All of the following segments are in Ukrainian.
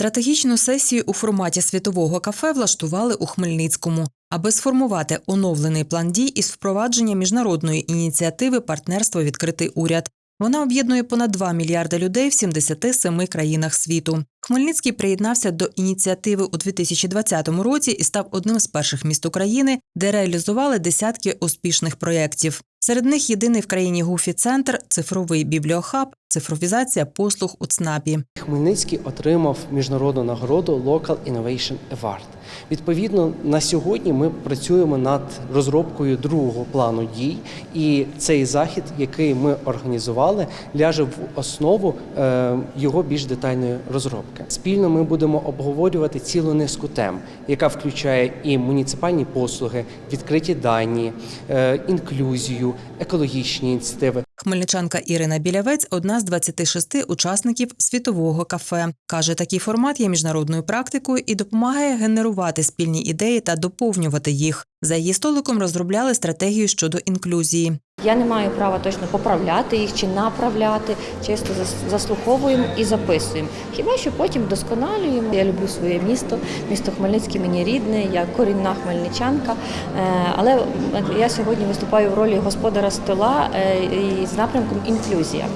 Стратегічну сесію у форматі світового кафе влаштували у Хмельницькому, аби сформувати оновлений план дій із впровадження міжнародної ініціативи Партнерство відкритий уряд. Вона об'єднує понад 2 мільярди людей в 77 країнах світу. Хмельницький приєднався до ініціативи у 2020 році і став одним з перших міст України, де реалізували десятки успішних проєктів. Серед них єдиний в країні Гуфі центр, цифровий бібліохаб, цифровізація послуг у ЦНАПі. Хмельницький отримав міжнародну нагороду Local Innovation Award. Відповідно, на сьогодні ми працюємо над розробкою другого плану дій, і цей захід, який ми організували, ляже в основу е, його більш детальної розробки. Спільно ми будемо обговорювати цілу низку тем, яка включає і муніципальні послуги, відкриті дані, е, інклюзію, екологічні ініціативи. Хмельничанка Ірина Білявець одна з 26 учасників світового кафе. Каже, такий формат є міжнародною практикою і допомагає генерувати спільні ідеї та доповнювати їх. За її столиком розробляли стратегію щодо інклюзії. Я не маю права точно поправляти їх чи направляти. Чисто зас- заслуховуємо і записуємо. Хіба що потім вдосконалюємо. Я люблю своє місто. Місто Хмельницький мені рідне, я корінна хмельничанка. Е, Але я сьогодні виступаю в ролі господара стола е, з напрямком інклюзія.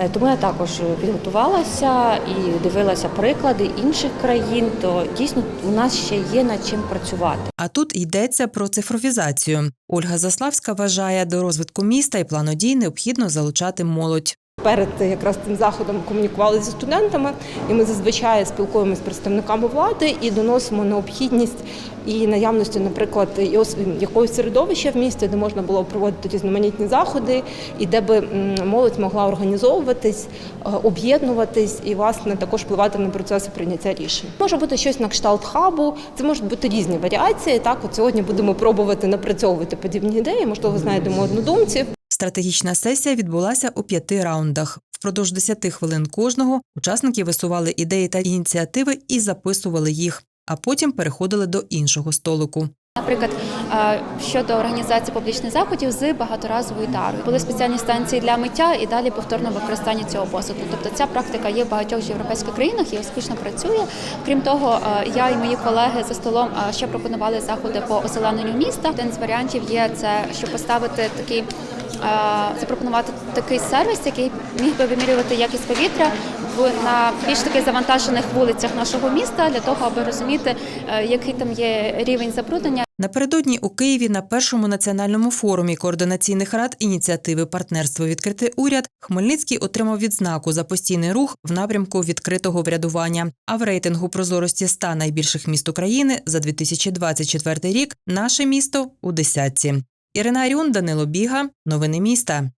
Е, Тому я також підготувалася і дивилася приклади інших країн. То дійсно у нас ще є над чим працювати. А тут йдеться про цифровізацію. Ольга Заславська вважає, до розвитку міста і плану дій необхідно залучати молодь. Перед якраз цим заходом комунікували зі студентами, і ми зазвичай спілкуємося з представниками влади і доносимо необхідність і наявності, наприклад, якогось середовища в місті, де можна було проводити різноманітні заходи, і де би молодь могла організовуватись, е, об'єднуватись і власне також впливати на процеси прийняття рішень. Може бути щось на кшталт хабу, це можуть бути різні варіації. Так, от сьогодні будемо пробувати напрацьовувати подібні ідеї. Можливо, знайдемо однодумців. Стратегічна сесія відбулася у п'яти раундах. Впродовж 10 хвилин кожного учасники висували ідеї та ініціативи і записували їх, а потім переходили до іншого столику. Наприклад, щодо організації публічних заходів з багаторазовою тарою були спеціальні станції для миття і далі повторне використання цього посуду. Тобто ця практика є в багатьох європейських країнах і успішно працює. Крім того, я і мої колеги за столом ще пропонували заходи по озелененню міста. Один з варіантів є це, щоб поставити такий. Запропонувати такий сервіс, який міг би вимірювати якість повітря на більш таких завантажених вулицях нашого міста для того, аби розуміти, е, який там є рівень забруднення. Напередодні у Києві на першому національному форумі координаційних рад ініціативи партнерство відкритий уряд Хмельницький отримав відзнаку за постійний рух в напрямку відкритого врядування. А в рейтингу прозорості 100 найбільших міст України за 2024 рік наше місто у десятці. Ірина Арюн, Данило Біга, новини міста.